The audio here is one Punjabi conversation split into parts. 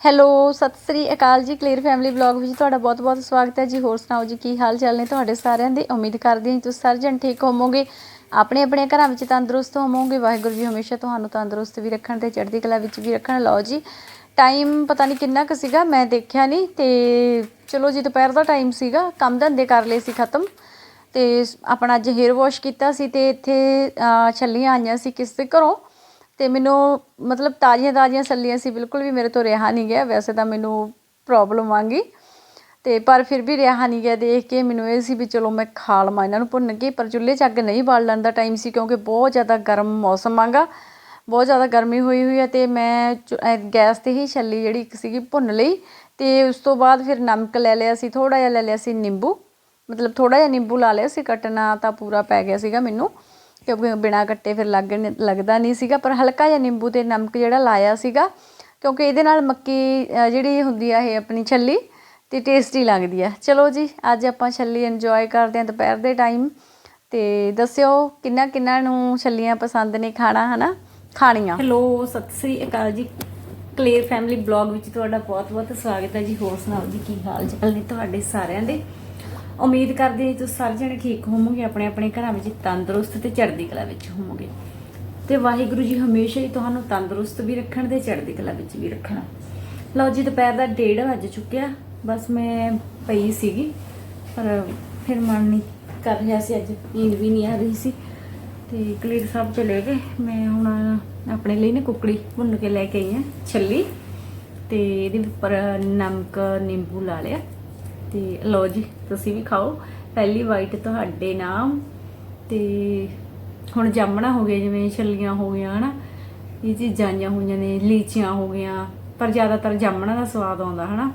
ਹੈਲੋ, ਸਤਿ ਸ੍ਰੀ ਅਕਾਲ ਜੀ ਕਲੀਅਰ ਫੈਮਿਲੀ ਵਲੌਗ ਵਿੱਚ ਤੁਹਾਡਾ ਬਹੁਤ-ਬਹੁਤ ਸਵਾਗਤ ਹੈ ਜੀ। ਹੋਰ ਸੁਣਾਓ ਜੀ, ਕੀ ਹਾਲ ਚਾਲ ਨੇ ਤੁਹਾਡੇ ਸਾਰਿਆਂ ਦੇ? ਉਮੀਦ ਕਰਦੀ ਹਾਂ ਜੀ ਤੁਸੀਂ ਸਾਰੇ ਜਣ ਠੀਕ ਹੋਵੋਗੇ। ਆਪਣੇ ਆਪਣੇ ਘਰਾਂ ਵਿੱਚ ਤੰਦਰੁਸਤ ਹੋਵੋਗੇ। ਵਾਹਿਗੁਰੂ ਜੀ ਹਮੇਸ਼ਾ ਤੁਹਾਨੂੰ ਤੰਦਰੁਸਤ ਵੀ ਰੱਖਣ ਤੇ ਚੜ੍ਹਦੀ ਕਲਾ ਵਿੱਚ ਵੀ ਰੱਖਣ। ਲਓ ਜੀ ਟਾਈਮ ਪਤਾ ਨਹੀਂ ਕਿੰਨਾ ਕੁ ਸੀਗਾ, ਮੈਂ ਦੇਖਿਆ ਨਹੀਂ ਤੇ ਚਲੋ ਜੀ, ਦੁਪਹਿਰ ਦਾ ਟਾਈਮ ਸੀਗਾ, ਕੰਮ ਧੰਦੇ ਕਰ ਲਏ ਸੀ ਖਤਮ। ਤੇ ਆਪਣਾ ਅੱਜ ਹੇਅਰ ਵਾਸ਼ ਕੀਤਾ ਸੀ ਤੇ ਇੱਥੇ ਛੱਲੀਆਂ ਆਈਆਂ ਸੀ ਕਿਸ ਦੇ ਘਰੋਂ। ਅਤੇ ਮੈਨੂੰ ਮਤਲਬ ਤਾਜ਼ੀਆਂ ਤਾਜ਼ੀਆਂ ਛੱਲੀਆਂ ਸੀ, ਬਿਲਕੁਲ ਵੀ ਮੇਰੇ ਤੋਂ ਰਿਹਾ ਨਹੀਂ ਗਿਆ, ਵੈਸੇ ਤਾਂ ਮੈਨੂੰ ਪ੍ਰੋਬਲਮ ਆਂਗੀ ਅਤੇ ਪਰ ਫਿਰ ਵੀ ਰਿਹਾ ਨਹੀਂ ਗਿਆ, ਦੇਖ ਕੇ ਮੈਨੂੰ ਇਹ ਸੀ ਵੀ ਚਲੋ ਮੈਂ ਖਾ ਲਵਾਂ, ਇਹਨਾਂ ਨੂੰ ਭੁੰਨ ਕੇ, ਪਰ ਚੁੱਲ੍ਹੇ 'ਚ ਅੱਗ ਨਹੀਂ ਬਾਲਣ ਦਾ ਟਾਈਮ ਸੀ ਕਿਉਂਕਿ ਬਹੁਤ ਜ਼ਿਆਦਾ ਗਰਮ ਮੌਸਮ ਆਂਗਾ, ਬਹੁਤ ਜ਼ਿਆਦਾ ਗਰਮੀ ਹੋਈ ਹੋਈ ਹੈ ਅਤੇ ਮੈਂ ਚੁ- ਗੈਸ ਤੇ ਹੀ ਛੱਲੀ ਜਿਹੜੀ ਇੱਕ ਸੀਗੀ ਭੁੰਨ ਲਈ ਅਤੇ ਉਸ ਤੋਂ ਬਾਅਦ ਫਿਰ ਨਮਕ ਲੈ ਲਿਆ ਸੀ, ਥੋੜ੍ਹਾ ਜਿਹਾ ਲੈ ਲਿਆ ਸੀ ਨਿੰਬੂ, ਮਤਲਬ ਥੋੜ੍ਹਾ ਜਿਹਾ ਨਿੰਬੂ ਲਾ ਲਿਆ ਸੀ, ਕੱਟਣਾ ਤਾਂ ਪੂਰਾ ਪੈ ਗਿਆ ਸੀਗਾ ਮੈਨੂੰ। ਕਿਉਂਕਿ ਬਿਨਾ ਕੱਟੇ ਫਿਰ ਲੱਗ ਲੱਗਦਾ ਨਹੀਂ ਸੀਗਾ, ਪਰ ਹਲਕਾ ਜਿਹਾ ਨਿੰਬੂ ਅਤੇ ਨਮਕ ਜਿਹੜਾ ਲਾਇਆ ਸੀਗਾ, ਕਿਉਂਕਿ ਇਹਦੇ ਨਾਲ ਮੱਕੀ ਜਿਹੜੀ ਹੁੰਦੀ ਆ ਇਹ ਆਪਣੀ ਛੱਲੀ ਅਤੇ ਟੇਸਟੀ ਲੱਗਦੀ ਆ। ਚਲੋ ਜੀ, ਅੱਜ ਆਪਾਂ ਛੱਲੀ ਇੰਜੋਏ ਕਰਦੇ ਹਾਂ ਦੁਪਹਿਰ ਦੇ ਟਾਈਮ ਤੇ ਦੱਸਿਓ ਕਿੰਨਾ ਕਿੰਨਾ ਨੂੰ ਛੱਲੀਆਂ ਪਸੰਦ ਨੇ ਖਾਣਾ, ਹਨਾ? ਖਾਣੀਆਂ। ਹੈਲੋ ਸਤਿ ਸ੍ਰੀ ਅਕਾਲ ਜੀ। ਕਲੀਅਰ ਫੈਮਿਲੀ ਬਲੌਗ ਵਿੱਚ ਤੁਹਾਡਾ ਬਹੁਤ-ਬਹੁਤ ਸਵਾਗਤ ਹੈ ਜੀ। ਹੋਰ ਸੁਣਾਓ ਜੀ, ਕੀ ਹਾਲ ਚਾਲ ਨੇ ਤੁਹਾਡੇ ਸਾਰਿਆਂ ਦੇ? ਉਮੀਦ ਕਰਦੇ ਹਾਂ ਜੀ ਤੁਸੀਂ ਸਾਰੇ ਜਣੇ ਠੀਕ ਹੋਵੋਗੇ, ਆਪਣੇ ਆਪਣੇ ਘਰਾਂ ਵਿੱਚ ਤੰਦਰੁਸਤ ਤੇ ਚੜ੍ਹਦੀ ਕਲਾ ਵਿੱਚ ਹੋਵੋਗੇ। ਤੇ ਵਾਹਿਗੁਰੂ ਜੀ ਹਮੇਸ਼ਾ ਹੀ ਤੁਹਾਨੂੰ ਤੰਦਰੁਸਤ ਵੀ ਰੱਖਣ ਤੇ ਚੜ੍ਹਦੀ ਕਲਾ ਵਿੱਚ ਵੀ ਰੱਖਣਾ। ਲਓ ਜੀ, ਦੁਪਹਿਰ ਦਾ ਡੇਢ ਵੱਜ ਚੁੱਕਿਆ। ਬਸ ਮੈਂ ਪਈ ਸੀਗੀ, ਪਰ ਫਿਰ ਮਨ ਨਹੀਂ ਕਰ ਰਿਹਾ ਸੀ, ਅੱਜ ਨੀਂਦ ਵੀ ਨਹੀਂ ਆ ਰਹੀ ਸੀ। ਤੇ ਕਲੀਰ ਸਾਹਿਬ ਚਲੇ ਗਏ। ਮੈਂ ਹੁਣ ਆਪਣੇ ਲਈ ਨਾ ਕੁਕੜੀ ਭੁੰਨ ਕੇ ਲੈ ਕੇ ਆਈ ਹਾਂ, ਛੱਲੀ। ਤੇ ਇਹਦੇ ਉੱਪਰ ਨਮਕ, ਨਿੰਬੂ ਲਾ ਲਿਆ। ਤੇ ਲਓ ਜੀ, ਤੁਸੀਂ ਵੀ ਖਾਓ। ਪਹਿਲੀ ਵਾਈਟ ਤੁਹਾਡੇ ਨਾਮ ਤੇ ਹੁਣ ਜਾਮਣਾ ਹੋ ਗਿਆ, ਜਿਵੇਂ ਛੱਲੀਆਂ ਹੋ ਗਈਆਂ, ਹਨਾ। ਇਹ ਚੀਜ਼ਾਂ ਆਈਆਂ ਹੋਈਆਂ ਨੇ, ਲੀਚੀਆਂ ਹੋ ਗਈਆਂ, ਪਰ ਜ਼ਿਆਦਾਤਰ ਜਾਮਣਾ ਦਾ ਸਵਾਦ ਆਉਂਦਾ, ਹਨਾ।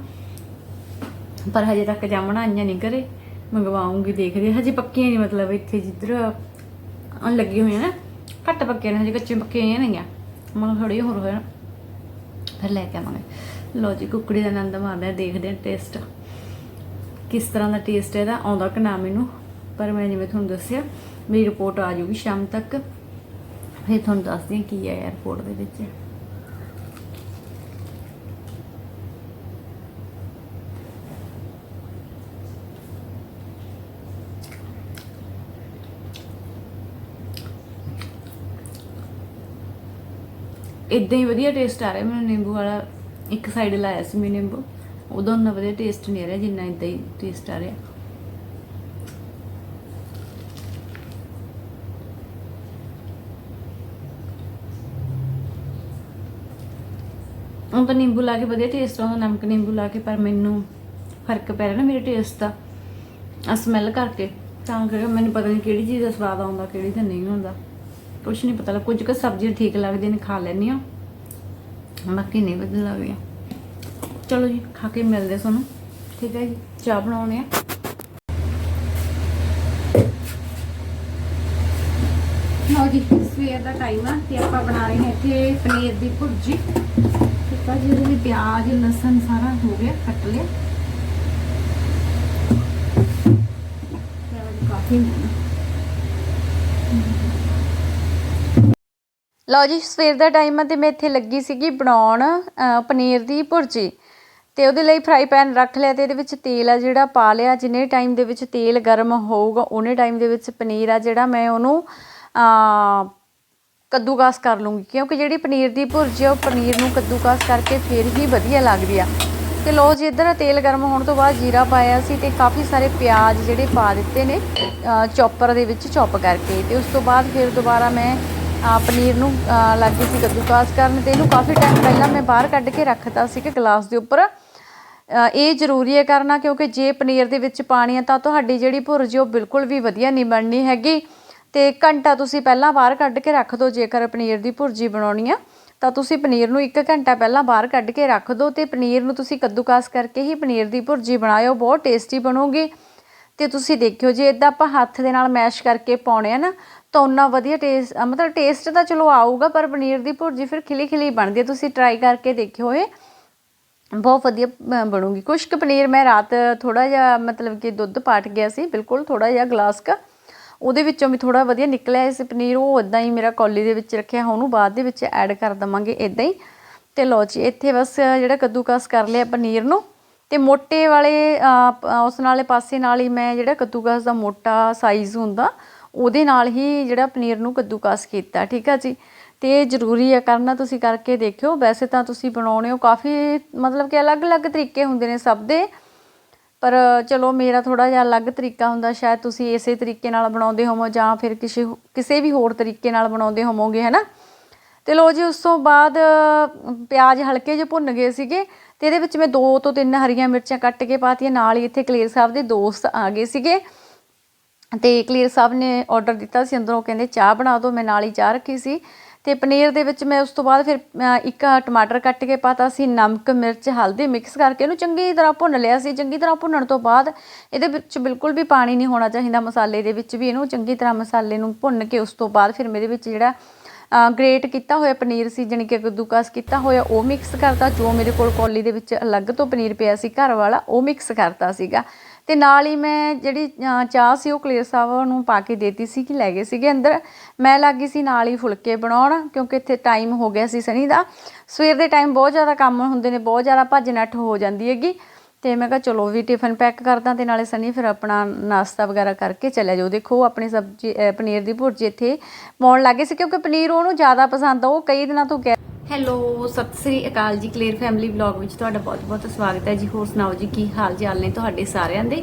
ਪਰ ਹਜੇ ਤੱਕ ਜਾਮਣਾ ਆਈਆਂ ਨਹੀਂ ਘਰੇ। ਮੰਗਵਾਉਂਗੀ, ਦੇਖਦੇ ਹਜੇ ਪੱਕੀਆਂ ਨਹੀਂ ਮਤਲਬ ਇੱਥੇ ਜਿੱਧਰ ਆਹ ਲੱਗੀ ਹੋਈਆਂ ਨਾ, ਘੱਟ ਪੱਕੀਆਂ ਨੇ, ਹਜੇ ਕੱਚੀਆਂ ਪੱਕੀਆਂ ਨਹੀਂ ਨੇਗੀਆਂ। ਮੈਂ ਥੋੜੀ ਹੋਰ ਹੋਇਆ ਫਿਰ ਲੈ ਕੇ ਆਵਾਂਗੇ। ਲੋ ਜੀ, ਕੁੱਕੜੀ ਦਾ ਆਨੰਦ ਮਾਰਦੇ ਹਾਂ, ਦੇਖਦੇ ਹਾਂ ਟੇਸਟ ਕਿਸ ਤਰ੍ਹਾਂ ਦਾ ਟੇਸਟ ਇਹਦਾ, ਆਉਂਦਾ ਕਿ ਨਾ ਮੈਨੂੰ, ਪਰ ਮੈਂ ਜਿਵੇਂ ਤੁਹਾਨੂੰ ਦੱਸਿਆ, ਮੇਰੀ ਰਿਪੋਰਟ ਆ ਜਾਊਗੀ ਸ਼ਾਮ ਤੱਕ। ਫਿਰ ਤੁਹਾਨੂੰ ਦੱਸਦੀ ਹਾਂ ਕੀ ਹੈ ਰਿਪੋਰਟ ਦੇ ਵਿੱਚ। ਇਦਾਂ ਹੀ ਵਧੀਆ ਟੇਸਟ ਆ ਰਿਹਾ, ਮੈਨੂੰ ਨਿੰਬੂ ਵਾਲਾ ਇੱਕ ਸਾਈਡ ਲਾਇਆ ਸੀ ਮੈਂ ਨਿੰਬੂ। ਉਦੋਂ ਨਾ ਵਧੀਆ ਟੇਸਟ ਨਹੀਂ ਆ ਰਿਹਾ, ਜਿੰਨਾ ਇਦਾਂ ਹੀ ਟੇਸਟ ਆ ਰਿਹਾ। ਉਹ ਤਾਂ ਨਿੰਬੂ ਲਾ ਕੇ ਵਧੀਆ ਟੇਸਟ ਆਉਂਦਾ ਨਮਕ ਨਿੰਬੂ ਲਾ ਕੇ, ਪਰ ਮੈਨੂੰ ਫ਼ਰਕ ਪੈ ਰਿਹਾ ਨਾ ਮੇਰੇ ਟੇਸਟ ਦਾ। ਆ ਸਮੈਲ ਕਰਕੇ, ਤਾਂ ਕਰਕੇ ਮੈਨੂੰ ਪਤਾ ਨਹੀਂ ਕਿਹੜੀ ਚੀਜ਼ ਦਾ ਸਵਾਦ ਆਉਂਦਾ, ਕਿਹੜੀ ਦਾ ਨਹੀਂ ਹੁੰਦਾ ਕੁਛ ਨਹੀਂ ਪਤਾ ਲੱਗ ਕੁਝ ਕੁ ਸਬਜ਼ੀਆਂ ਠੀਕ ਲੱਗਦੀਆਂ ਨੇ, ਖਾ ਲੈਂਦੀ ਆ ਬਾਕੀ ਨਹੀਂ ਵਧੀਆ ਲੱਗਦੀਆਂ। ਚਲੋ ਜੀ, ਖਾ ਕੇ ਮਿਲਦੇ ਤੁਹਾਨੂੰ। ਠੀਕ ਹੈ ਜੀ, ਚਾਹ ਬਣਾਉਣੇ ਆ। ਲਓ ਜੀ, ਸਵੇਰ ਦਾ ਟਾਈਮ ਆ ਤੇ ਆਪਾਂ ਬਣਾ ਰਹੇ ਹਾਂ ਇੱਥੇ ਪਨੀਰ ਦੀ ਭੁਰਜੀ। ਠੀਕ ਆ ਜੀ ਇਹਦੇ ਲਈ ਪਿਆਜ਼, ਲਸਣ ਸਾਰਾ ਹੋ ਗਿਆ, ਕੱਟ ਲਿਆ। ਕਾਫੀ ਲਓ ਜੀ, ਸਵੇਰ ਦਾ ਟਾਈਮ ਆ ਤੇ ਮੈਂ ਇੱਥੇ ਲੱਗੀ ਸੀਗੀ ਬਣਾਉਣ ਪਨੀਰ ਦੀ ਭੁਰਜੀ। ਅਤੇ ਉਹਦੇ ਲਈ ਫਰਾਈ ਪੈਨ ਰੱਖ ਲਿਆ ਅਤੇ ਇਹਦੇ ਵਿੱਚ ਤੇਲ ਆ ਜਿਹੜਾ ਪਾ ਲਿਆ ਜਿੰਨੇ ਟਾਈਮ ਦੇ ਵਿੱਚ ਤੇਲ ਗਰਮ ਹੋਊਗਾ ਉਹਨੇ ਟਾਈਮ ਦੇ ਵਿੱਚ ਪਨੀਰ ਆ ਜਿਹੜਾ ਮੈਂ ਉਹਨੂੰ ਕੱਦੂਕਾਸ ਕਰ ਲੂੰਗੀ ਕਿਉਂਕਿ ਜਿਹੜੀ ਪਨੀਰ ਦੀ ਭੁਰਜੀ ਆ ਉਹ ਪਨੀਰ ਨੂੰ ਕੱਦੂਕਾਸ ਕਰਕੇ ਫਿਰ ਹੀ ਵਧੀਆ ਲੱਗਦੀ ਆ। ਤੇ ਲਓ ਜੀ ਇੱਧਰ ਤੇਲ ਗਰਮ ਹੋਣ ਤੋਂ ਬਾਅਦ ਜੀਰਾ ਪਾਇਆ ਸੀ ਤੇ ਕਾਫੀ ਸਾਰੇ ਪਿਆਜ਼ ਜਿਹੜੇ ਪਾ ਦਿੱਤੇ ਨੇ ਚੌਪਰ ਦੇ ਵਿੱਚ ਚੌਪ ਕਰਕੇ। ਤੇ ਉਸ ਤੋਂ ਬਾਅਦ ਫਿਰ ਦੁਬਾਰਾ ਮੈਂ ਪਨੀਰ ਨੂੰ ਅ, ਲੱਗ ਗਈ ਸੀ ਕੱਦੂਕਾਸ ਕਰਨ ਤੇ। ਇਹਨੂੰ ਕਾਫੀ ਟਾਈਮ ਪਹਿਲਾਂ ਮੈਂ ਬਾਹਰ ਕੱਢ ਕੇ ਰੱਖਤਾ ਸੀ ਕਿ ਗਲਾਸ ਦੇ ਉੱਪਰ। ਇਹ ਜ਼ਰੂਰੀ ਹੈ ਕਰਨਾ, ਕਿਉਂਕਿ ਜੇ ਪਨੀਰ ਦੇ ਵਿੱਚ ਪਾਣੀ ਹੈ ਤਾਂ ਤੁਹਾਡੀ ਜਿਹੜੀ ਭੁਰਜੀ ਉਹ ਬਿਲਕੁਲ ਵੀ ਵਧੀਆ ਨਹੀਂ ਬਣਨੀ ਹੈਗੀ। ਤੇ ਘੰਟਾ ਤੁਸੀਂ ਪਹਿਲਾਂ ਬਾਹਰ ਕੱਢ ਕੇ ਰੱਖ ਦਿਓ, ਜੇਕਰ ਪਨੀਰ ਦੀ ਭੁਰਜੀ ਬਣਾਉਣੀ ਆ, ਤਾਂ ਤੁਸੀਂ ਪਨੀਰ ਨੂੰ 1 ਘੰਟਾ ਪਹਿਲਾਂ ਬਾਹਰ ਕੱਢ ਕੇ ਰੱਖ ਦਿਓ ਤੇ ਪਨੀਰ ਨੂੰ ਤੁਸੀਂ ਕੱਦੂਕਾਸ ਕਰਕੇ ਹੀ ਪਨੀਰ ਦੀ ਭੁਰਜੀ ਬਣਾਇਓ, ਬਹੁਤ ਟੇਸਟੀ ਬਣੂਗੀ। ਤੇ ਤੁਸੀਂ ਦੇਖਿਓ, ਜੇ ਇਦਾਂ ਆਪਾਂ ਹੱਥ ਦੇ ਨਾਲ ਮੈਸ਼ ਕਰਕੇ ਪਾਉਣੇ ਆ ਨਾ, ਤਾਂ ਉਹਨਾਂ ਵਧੀਆ ਟੇਸਟ ਮਤਲਬ ਟੇਸਟ ਤਾਂ ਚਲੋ ਆਊਗਾ, ਪਰ ਪਨੀਰ ਦੀ ਭੁਰਜੀ ਫਿਰ ਖਿਲੀ ਖਿਲੀ ਬਣਦੀ ਹੈ। ਤੁਸੀਂ ਟਰਾਈ ਕਰਕੇ ਦੇਖਿਓ ਇਹ। ਬਹੁਤ ਵਧੀਆ ਬਣੂਗੀ। ਕੁਛ ਕੁ ਪਨੀਰ ਮੈਂ ਰਾਤ ਥੋੜਾ ਜਿਹਾ, ਮਤਲਬ ਕਿ ਦੁੱਧ ਪਾਟ ਗਿਆ ਸੀ, ਬਿਲਕੁਲ ਥੋੜਾ ਜਿਹਾ ਗਲਾਸ ਕਾ। ਉਹਦੇ ਵਿੱਚੋਂ ਵੀ ਥੋੜਾ ਵਧੀਆ ਨਿਕਲਿਆ ਸੀ ਪਨੀਰ। ਉਹ ਇਦਾਂ ਹੀ ਮੇਰਾ ਕੌਲੀ ਦੇ ਵਿੱਚ ਰੱਖਿਆ। ਉਹਨੂੰ ਬਾਅਦ ਦੇ ਵਿੱਚ ਐਡ ਕਰ ਦਵਾਂਗੇ ਇਦਾਂ ਹੀ। ਤੇ ਲਓ ਜੀ, ਇੱਥੇ ਬਸ ਜਿਹੜਾ ਕੱਦੂਕਸ ਕਰ ਲਿਆ ਪਨੀਰ ਨੂੰ। ਤੇ ਮੋਟੇ ਵਾਲੇ ਉਸ ਨਾਲੇ ਪਾਸੇ ਨਾਲ ਹੀ ਮੈਂ ਜਿਹੜਾ ਕੱਦੂਕਸ ਦਾ ਮੋਟਾ ਸਾਈਜ਼ ਹੁੰਦਾ, ਉਹਦੇ ਨਾਲ ਹੀ ਜਿਹੜਾ ਪਨੀਰ ਨੂੰ ਕੱਦੂਕਸ ਕੀਤਾ। ਠੀਕ ਆ ਜੀ? ਤੇ ਇਹ ਜ਼ਰੂਰੀ ਹੈ ਕਰਨਾ ਤੁਸੀਂ ਕਰਕੇ ਦੇਖਿਓ। ਵੈਸੇ ਤਾਂ ਤੁਸੀਂ ਬਣਾਉਣੇ ਹੋ ਕਾਫੀ, ਮਤਲਬ ਕਿ ਅਲੱਗ-ਅਲੱਗ ਤਰੀਕੇ ਹੁੰਦੇ ਨੇ ਸਭ ਦੇ। ਪਰ ਚਲੋ, ਮੇਰਾ ਥੋੜਾ ਜਿਹਾ ਅਲੱਗ ਤਰੀਕਾ ਹੁੰਦਾ, ਸ਼ਾਇਦ ਤੁਸੀਂ ਇਸੇ ਤਰੀਕੇ ਨਾਲ ਬਣਾਉਂਦੇ ਹੋਵੋ ਜਾਂ ਫਿਰ ਕਿਸੇ ਕਿਸੇ ਵੀ ਹੋਰ ਤਰੀਕੇ ਨਾਲ ਬਣਾਉਂਦੇ ਹੋਵੋਗੇ ਹੈਨਾ ਤੇ ਲੋ ਜੀ, ਉਸ ਤੋਂ ਬਾਅਦ ਪਿਆਜ਼ ਹਲਕੇ ਜਿਹੇ ਭੁੰਨ ਗਏ ਸੀਗੇ ਤੇ ਇਹਦੇ ਵਿੱਚ ਮੈਂ ਦੋ ਤੋਂ ਤਿੰਨ ਹਰੀਆਂ ਮਿਰਚਾਂ ਕੱਟ ਕੇ ਪਾਤੀਆਂ। ਨਾਲ ਹੀ ਇੱਥੇ ਕਲੀਰ ਸਾਹਿਬ ਦੇ ਦੋਸਤ ਆ ਗਏ ਸੀਗੇ। ਤੇ ਕਲੀਰ ਸਾਹਿਬ ਨੇ ਆਰਡਰ ਦਿੱਤਾ ਸੀ, ਅੰਦਰੋਂ ਕਹਿੰਦੇ, ਚਾਹ ਬਣਾ ਦਿਓ। ਮੈਂ ਨਾਲ ਹੀ ਚਾਹ ਰੱਖੀ ਸੀ। ਤੇ ਪਨੀਰ ਦੇ ਵਿੱਚ ਮੈਂ ਉਸ ਤੋਂ ਬਾਅਦ ਫਿਰ ਇੱਕ ਟਮਾਟਰ ਕੱਟ ਕੇ ਪਾਤਾ ਸੀ, ਨਮਕ, ਮਿਰਚ, ਹਲਦੀ ਮਿਕਸ ਕਰਕੇ ਇਹਨੂੰ ਚੰਗੀ ਤਰ੍ਹਾਂ ਭੁੰਨ ਲਿਆ ਸੀ। ਚੰਗੀ ਤਰ੍ਹਾਂ ਭੁੰਨਣ ਤੋਂ ਬਾਅਦ ਇਹਦੇ ਵਿੱਚ ਬਿਲਕੁਲ ਵੀ ਪਾਣੀ ਨਹੀਂ ਹੋਣਾ ਚਾਹੀਦਾ ਮਸਾਲੇ ਦੇ ਵਿੱਚ ਵੀ ਇਹਨੂੰ ਚੰਗੀ ਤਰ੍ਹਾਂ ਮਸਾਲੇ ਨੂੰ ਭੁੰਨ ਕੇ ਉਸ ਤੋਂ ਬਾਅਦ ਫਿਰ ਮੇਰੇ ਵਿੱਚ ਜਿਹੜਾ ਗ੍ਰੇਟ ਕੀਤਾ ਹੋਇਆ ਪਨੀਰ ਸੀ, ਜਾਣੀ ਕਿ ਕੱਦੂਕਸ ਕੀਤਾ ਹੋਇਆ, ਉਹ ਮਿਕਸ ਕਰਤਾ। ਜੋ ਮੇਰੇ ਕੋਲ ਕੌਲੀ ਦੇ ਵਿੱਚ ਅਲੱਗ ਤੋਂ ਪਨੀਰ ਪਿਆ ਸੀ ਘਰ ਵਾਲਾ, ਉਹ ਮਿਕਸ ਕਰਤਾ ਸੀਗਾ। ਅਤੇ ਨਾਲ ਹੀ ਮੈਂ ਜਿਹੜੀ ਚਾਹ ਸੀ ਉਹ ਕਲੇਰ ਸਾਹਿਬ ਨੂੰ ਪਾ ਕੇ ਦੇਤੀ ਸੀ ਕਿ ਲੈ ਗਏ ਸੀਗੇ ਅੰਦਰ। ਮੈਂ ਲੱਗ ਗਈ ਸੀ ਨਾਲ ਹੀ ਫੁਲਕੇ ਬਣਾਉਣ, ਕਿਉਂਕਿ ਇੱਥੇ ਟਾਈਮ ਹੋ ਗਿਆ ਸੀ ਸਨੀ ਦਾ। ਸਵੇਰ ਦੇ ਟਾਈਮ ਬਹੁਤ ਜ਼ਿਆਦਾ ਕੰਮ ਹੁੰਦੇ ਨੇ, ਬਹੁਤ ਜ਼ਿਆਦਾ ਭੱਜ ਨੱਠ ਹੋ ਜਾਂਦੀ ਹੈਗੀ। ਤੇ ਮੈਂ ਕਿਹਾ ਚਲੋ ਵੀ ਟਿਫਨ ਪੈਕ ਕਰਦਾ ਤੇ ਨਾਲੇ ਸਨੀ ਫਿਰ ਆਪਣਾ ਨਾਸ਼ਤਾ ਵਗੈਰਾ ਕਰਕੇ ਚਲੇ ਜਾਓ। ਦੇਖੋ ਆਪਣੀ ਸਬਜ਼ੀ ਪਨੀਰ ਦੀ ਭੁਰਜੀ ਇੱਥੇ ਪਾਉਣ ਲੱਗੇ ਸੀ, ਕਿਉਂਕਿ ਪਨੀਰ ਉਹਨੂੰ ਜ਼ਿਆਦਾ ਪਸੰਦ ਆ, ਉਹ ਕਈ ਦਿਨਾਂ ਤੋਂ ਕਹਿ ਹੈਲੋ, ਸਤਿ ਸ੍ਰੀ ਅਕਾਲ ਜੀ ਕਲੀਅਰ ਫੈਮਿਲੀ ਵਲੌਗ ਵਿੱਚ ਤੁਹਾਡਾ ਬਹੁਤ-ਬਹੁਤ ਸਵਾਗਤ ਹੈ ਜੀ। ਹੋਰ ਸੁਣਾਓ ਜੀ, ਕੀ ਹਾਲ ਚਾਲ ਨੇ ਤੁਹਾਡੇ ਸਾਰਿਆਂ ਦੇ?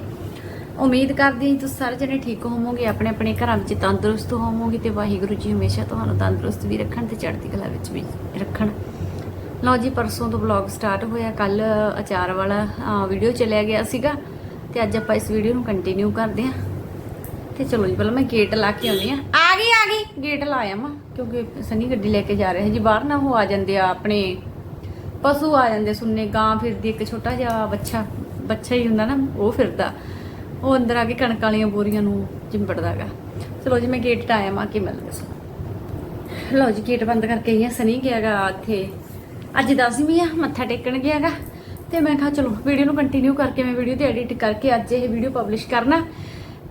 ਉਮੀਦ ਕਰਦੀ ਹਾਂ ਤੁਸੀਂ ਸਾਰੇ ਜਣੇ ਠੀਕ ਹੋਵੋਗੇ ਆਪਣੇ ਆਪਣੇ ਘਰਾਂ ਵਿੱਚ ਤੰਦਰੁਸਤ ਹੋਵੋਗੇ ਤੇ ਵਾਹਿਗੁਰੂ ਜੀ ਹਮੇਸ਼ਾ ਤੁਹਾਨੂੰ ਤੰਦਰੁਸਤ ਵੀ ਰੱਖਣ ਤੇ ਚੜ੍ਹਦੀ ਕਲਾ ਵਿੱਚ ਵੀ ਰੱਖਣ। ਲਓ ਜੀ, ਪਰਸੋਂ ਤੋਂ ਵਲੌਗ ਸਟਾਰਟ ਹੋਇਆ। ਕੱਲ ਅਚਾਰ ਵਾਲਾ ਵੀਡੀਓ ਚਲਿਆ ਗਿਆ ਸੀਗਾ ਤੇ ਅੱਜ ਆਪਾਂ ਇਸ ਵੀਡੀਓ ਨੂੰ ਕੰਟੀਨਿਊ ਕਰਦੇ ਹਾਂ। ਤੇ ਚਲੋ ਜੀ, ਪਹਿਲਾਂ ਮੈਂ ਗੇਟ ਲਾ ਕੇ ਆਉਂਦੀ ਆ ਆ ਗਈ ਆ ਗਈ। ਗੇਟ ਲਾਇਆ ਮੈਂ। ਕਿਉਂਕਿ ਸਨੀ ਗੱਡੀ ਲੈ ਕੇ ਜਾ ਰਿਹਾ ਜੀ, ਬਾਹਰ ਨਾ ਉਹ ਆ ਜਾਂਦੇ ਆ ਆਪਣੇ ਪਸ਼ੂ ਆ ਜਾਂਦੇ ਸੁਣਨੇ ਗਾਂ ਫਿਰਦੀ, ਇੱਕ ਛੋਟਾ ਜਿਹਾ ਬੱਚਾ ਬੱਚਾ ਹੀ ਹੁੰਦਾ ਨਾ, ਉਹ ਫਿਰਦਾ। ਉਹ ਅੰਦਰ ਆ ਕੇ ਕਣਕ ਵਾਲੀਆਂ ਬੋਰੀਆਂ ਨੂੰ ਚਿੰਬੜਦਾਗਾ। ਚਲੋ ਜੀ, ਮੈਂ ਗੇਟ ਟਾਇਆ ਮਾ ਕੇ ਮਿਲਦੇ ਸੋ ਲਓ ਜੀ ਗੇਟ ਬੰਦ ਕਰਕੇ ਆਈ ਆ ਸਨੀ ਗਿਆਗਾ ਇੱਥੇ। ਅੱਜ ਦਸਵੀਂ ਆ, ਮੱਥਾ ਟੇਕਣ ਗਿਆਗਾ। ਤੇ ਮੈਂ ਕਿਹਾ, ਚਲੋ ਵੀਡੀਓ ਨੂੰ ਕੰਟੀਨਿਊ ਕਰਕੇ ਮੈਂ ਵੀਡੀਓ ਤੇ ਐਡਿਟ ਕਰਕੇ ਅੱਜ ਇਹ ਵੀਡੀਓ ਪਬਲਿਸ਼ ਕਰਨਾ।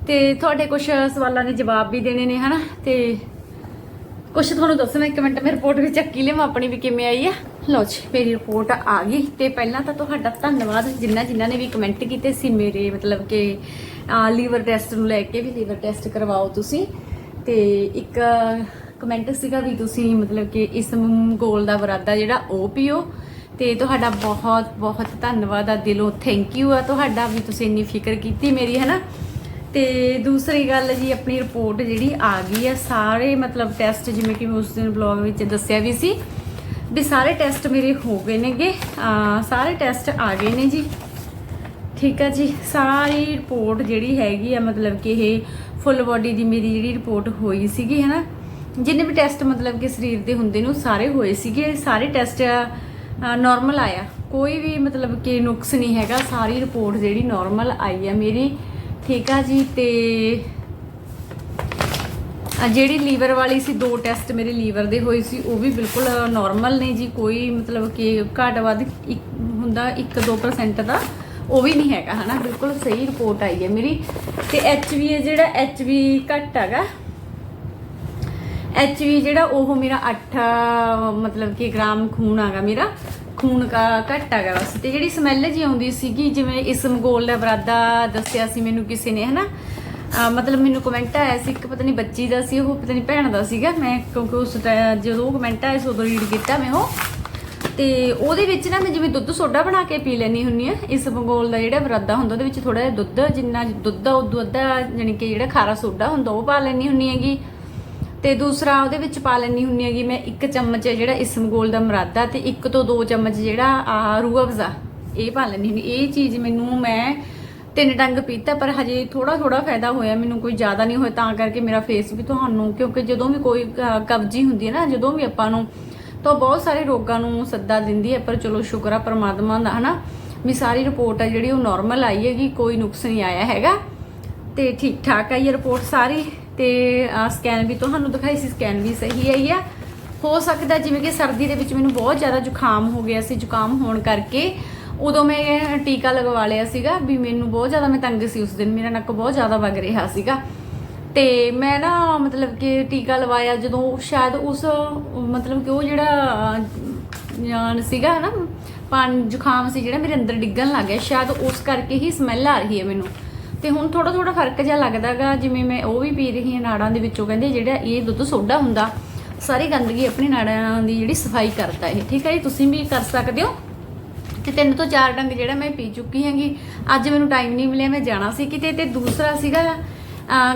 ਤੇ ਤੁਹਾਡੇ ਕੁਝ ਸਵਾਲਾਂ ਦੇ ਜਵਾਬ ਵੀ ਦੇਣੇ ਨੇ, ਹਨਾ? ਤੇ ਕੁਝ ਤੁਹਾਨੂੰ ਦੱਸਣਾ, ਇੱਕ ਮਿੰਟ, ਮੈਂ ਰਿਪੋਰਟ ਵੀ ਚੱਕੀ ਲਿਆਵਾਂ ਆਪਣੀ ਵੀ ਕਿਵੇਂ ਆਈ ਆ। ਲਓ ਜੀ, ਮੇਰੀ ਰਿਪੋਰਟ ਆ ਗਈ ਤੇ ਪਹਿਲਾਂ ਤਾਂ ਤੁਹਾਡਾ ਧੰਨਵਾਦ ਜਿਨ੍ਹਾਂ ਜਿਨ੍ਹਾਂ ਨੇ ਵੀ ਕਮੈਂਟ ਕੀਤੇ ਸੀ ਮੇਰੇ, ਮਤਲਬ ਕਿ ਲੀਵਰ ਟੈਸਟ ਨੂੰ ਲੈ ਕੇ ਵੀ ਲੀਵਰ ਟੈਸਟ ਕਰਵਾਓ ਤੁਸੀਂ। ਤੇ ਇੱਕ ਕਮੈਂਟ ਸੀਗਾ ਵੀ ਤੁਸੀਂ ਮਤਲਬ ਕਿ ਇਸ ਗੋਲ ਦਾ ਬਰਾਦਾ ਜਿਹੜਾ ਉਹ ਪੀਓ। ਤੇ ਤੁਹਾਡਾ ਬਹੁਤ ਬਹੁਤ ਧੰਨਵਾਦ ਆ, ਦਿਲੋਂ ਥੈਂਕ ਯੂ ਆ ਤੁਹਾਡਾ ਵੀ ਤੁਸੀਂ ਇੰਨੀ ਫਿਕਰ ਕੀਤੀ ਮੇਰੀ ਹੈ ਨਾ ਤੇ ਦੂਸਰੀ ਗੱਲ ਜੀ, ਆਪਣੀ ਰਿਪੋਰਟ ਜਿਹੜੀ ਆ ਗਈ ਹੈ ਸਾਰੇ ਮਤਲਬ ਟੈਸਟ ਜਿਵੇਂ ਕਿ ਮੈਂ ਉਸ ਦਿਨ ਬਲੌਗ ਵਿੱਚ ਦੱਸਿਆ ਵੀ ਸੀ ਵੀ ਸਾਰੇ ਟੈਸਟ ਮੇਰੇ ਹੋ ਗਏ ਨੇਗੇ। ਸਾਰੇ ਟੈਸਟ ਆ ਗਏ ਨੇ ਜੀ। ਠੀਕ ਹੈ ਜੀ, ਸਾਰੀ ਰਿਪੋਰਟ ਜਿਹੜੀ ਹੈਗੀ ਆ, ਮਤਲਬ ਕਿ ਇਹ ਫੁੱਲ ਬਾਡੀ ਦੀ ਮੇਰੀ ਜਿਹੜੀ ਰਿਪੋਰਟ ਹੋਈ ਸੀਗੀ ਹੈ ਨਾ ਜਿੰਨੇ ਵੀ ਟੈਸਟ ਮਤਲਬ ਕਿ ਸਰੀਰ ਦੇ ਹੁੰਦੇ ਨੇ, ਉਹ ਸਾਰੇ ਹੋਏ ਸੀਗੇ। ਸਾਰੇ ਟੈਸਟ ਨਾਰਮਲ ਆਇਆ। ਕੋਈ ਵੀ ਮਤਲਬ ਕਿ ਨੁਕਸ ਨਹੀਂ ਹੈਗਾ, ਸਾਰੀ ਰਿਪੋਰਟ ਜਿਹੜੀ ਨਾਰਮਲ ਆਈ ਆ ਮੇਰੀ। ਠੀਕ ਆ ਜੀ, ਤੇ ਜਿਹੜੀ ਲੀਵਰ ਵਾਲੀ ਸੀ, ਦੋ ਟੈਸਟ ਮੇਰੇ ਲੀਵਰ ਦੇ ਹੋਏ ਸੀ, ਉਹ ਵੀ ਬਿਲਕੁਲ ਨਾਰਮਲ ਨੇ ਜੀ, ਕੋਈ ਮਤਲਬ ਕਿ ਘੱਟ ਵੱਧ ਇੱਕ ਹੁੰਦਾ 1-2% ਦਾ ਉਹ ਵੀ ਨਹੀਂ ਹੈਗਾ, ਹਨਾ? ਬਿਲਕੁਲ ਸਹੀ ਰਿਪੋਰਟ ਆਈ ਹੈ ਮੇਰੀ। ਤੇ ਐਚਵੀ ਹੈ ਜਿਹੜਾ ਐਚਵੀ ਘੱਟ ਹੈਗਾ ਐਚਵੀ ਜਿਹੜਾ ਉਹ ਮੇਰਾ 8 ਮਤਲਬ ਕਿ ਗ੍ਰਾਮ ਖੂਨ ਆਗਾ ਮੇਰਾ ਖੂਨ ਕਾ ਘੱਟ ਹੈਗਾ ਬਸ। ਤੇ ਜਿਹੜੀ ਸਮੈਲ ਜੀ ਆਉਂਦੀ ਸੀਗੀ, ਜਿਵੇਂ ਇਸਮ ਗੋਲ ਦਾ ਬਰਾਦਾ ਦੱਸਿਆ ਸੀ ਮੈਨੂੰ ਕਿਸੇ ਨੇ, ਹਨਾ? ਅਹ ਮਤਲਬ ਮੈਨੂੰ ਕਮੈਂਟ ਆਇਆ ਸੀ, ਇੱਕ ਪਤਾ ਨਹੀਂ ਬੱਚੀ ਦਾ ਸੀ, ਉਹ ਪਤਾ ਨਹੀਂ ਭੈਣ ਦਾ ਸੀਗਾ। ਮੈਂ ਕਿਉਂਕਿ ਉਸ ਟਾਈਮ ਜਦੋਂ ਕਮੈਂਟ ਆਇਆ ਸੀ, ਉਦੋਂ ਰੀਡ ਕੀਤਾ ਮੈਂ ਉਹ। ਤੇ ਉਹਦੇ ਵਿੱਚ ਨਾ ਮੈਂ ਜਿਵੇਂ ਦੁੱਧ ਸੋਡਾ ਬਣਾ ਕੇ ਪੀ ਲੈਣੀ ਹੁੰਨੀ ਆ ਇਸ ਬੰਗੋਲ ਦਾ ਜਿਹੜਾ ਬਰਾਦਾ ਹੁੰਦਾ, ਉਹਦੇ ਵਿੱਚ ਥੋੜਾ ਜਿਹਾ ਦੁੱਧ, ਜਿੰਨਾ ਦੁੱਧ ਆ, ਉਹ ਦੁੱਧ ਯਾਨੀ ਕਿ ਜਿਹੜਾ ਖਾਰਾ ਸੋਡਾ ਹੁੰਦਾ, ਉਹ ਪਾ ਲੈਣੀ ਹੁੰਨੀ ਹੈਗੀ। ਤੇ ਦੂਸਰਾ ਉਹਦੇ ਵਿੱਚ ਪਾ ਲੈਣੀ ਹੁੰਨੀ ਹੈਗੀ ਮੈਂ ਇੱਕ ਚਮਚ ਜਿਹੜਾ ਇਸਮਗੋਲ ਦਾ ਮਰਾਦਾ ਤੇ ਇੱਕ ਤੋਂ ਦੋ ਚਮਚ ਜਿਹੜਾ ਆ ਰੂਹ ਅਫਜ਼ਾ। ਇਹ ਪਾ ਲੈਣੀ ਹੁੰਨੀ ਇਹ ਚੀਜ਼ ਮੈਨੂੰ ਮੈਂ ਤਿੰਨ ਡੰਗ ਪੀਤਾ, ਪਰ ਹਜੇ ਥੋੜਾ ਥੋੜਾ ਫਾਇਦਾ ਹੋਇਆ, ਮੈਨੂੰ ਕੋਈ ਜ਼ਿਆਦਾ ਨਹੀਂ ਹੋਇਆ, ਤਾਂ ਕਰਕੇ ਮੇਰਾ ਫੇਸ ਵੀ ਤੁਹਾਨੂੰ, ਕਿਉਂਕਿ ਜਦੋਂ ਵੀ ਕੋਈ ਕਬਜੀ ਹੁੰਦੀ ਹੈ ਨਾ, ਜਦੋਂ ਵੀ ਆਪਾਂ ਨੂੰ ਤਾਂ ਉਹ ਬਹੁਤ ਸਾਰੇ ਰੋਗਾਂ ਨੂੰ ਸੱਦਾ ਦਿੰਦੀ ਹੈ, ਪਰ ਚਲੋ ਸ਼ੁਕਰ ਆ ਪਰਮਾਤਮਾ ਦਾ, ਹਨਾ? ਵੀ ਸਾਰੀ ਰਿਪੋਰਟ ਆ ਜਿਹੜੀ ਉਹ ਨਾਰਮਲ ਆਈ ਹੈਗੀ, ਕੋਈ ਨੁਕਸ ਨਹੀਂ ਆਇਆ ਹੈਗਾ। ਤੇ ਠੀਕ ਠਾਕ ਆਈ ਇਹ ਰਿਪੋਰਟ ਸਾਰੀ। ਤੇ ਸਕੈਨ ਵੀ ਤੁਹਾਨੂੰ ਦਿਖਾਈ ਸੀ ਸਕੈਨ ਵੀ ਸਹੀ ਆਈ ਆ। ਹੋ ਸਕਦਾ ਜਿਵੇਂ ਕਿ ਸਰਦੀ ਦੇ ਵਿੱਚ ਮੈਨੂੰ ਬਹੁਤ ਜ਼ਿਆਦਾ ਜ਼ੁਕਾਮ ਹੋ ਗਿਆ ਸੀ ਜ਼ੁਕਾਮ ਹੋਣ ਕਰਕੇ। ਉਦੋਂ ਮੈਂ ਟੀਕਾ ਲਗਵਾ ਲਿਆ ਸੀਗਾ ਵੀ ਮੈਨੂੰ ਬਹੁਤ ਜ਼ਿਆਦਾ ਮੈਂ ਤੰਗ ਸੀ ਉਸ ਦਿਨ ਮੇਰਾ ਨੱਕ ਬਹੁਤ ਜ਼ਿਆਦਾ ਵਗ ਰਿਹਾ ਸੀਗਾ। ਤੇ ਮੈਂ ਨਾ ਮਤਲਬ ਕਿ ਟੀਕਾ ਲਵਾਇਆ ਜਦੋਂ ਸ਼ਾਇਦ ਉਸ ਮਤਲਬ ਕਿ ਉਹ ਜਿਹੜਾ ਅਹ, ਸੀਗਾ ਨਾ ਪਾਣੀ ਜ਼ੁਕਾਮ ਸੀ ਜਿਹੜਾ ਮੇਰੇ ਅੰਦਰ ਡਿੱਗਣ ਲੱਗ ਗਿਆ ਸ਼ਾਇਦ ਉਸ ਕਰਕੇ ਹੀ ਸਮੈਲ ਆ ਰਹੀ ਹੈ ਮੈਨੂੰ। ਤੇ ਹੁਣ ਥੋੜਾ ਥੋੜਾ ਫ਼ਰਕ ਜਿਹਾ ਲੱਗਦਾਗਾ, ਜਿਵੇਂ ਮੈਂ ਉਹ ਵੀ ਪੀ ਰਹੀ ਹਾਂ ਨਾੜਾਂ ਦੇ ਵਿੱਚੋਂ, ਕਹਿੰਦੇ ਜਿਹੜਾ ਇਹ ਦੁੱਧ ਸੋਡਾ ਹੁੰਦਾ, ਸਾਰੀ ਗੰਦਗੀ ਆਪਣੀ ਨਾੜਾਂ ਦੀ ਜਿਹੜੀ ਸਫ਼ਾਈ ਕਰਦਾ ਇਹ। ਠੀਕ ਹੈ ਜੀ? ਤੁਸੀਂ ਵੀ ਕਰ ਸਕਦੇ ਹੋ। ਤੇ ਤਿੰਨ ਤੋਂ ਚਾਰ ਡੰਗ ਜਿਹੜਾ ਮੈਂ ਪੀ ਚੁੱਕੀ ਹੈਗੀ। ਅੱਜ ਮੈਨੂੰ ਟਾਈਮ ਨਹੀਂ ਮਿਲਿਆ, ਮੈਂ ਜਾਣਾ ਸੀ ਕਿਤੇ ਤੇ ਦੂਸਰਾ ਸੀਗਾ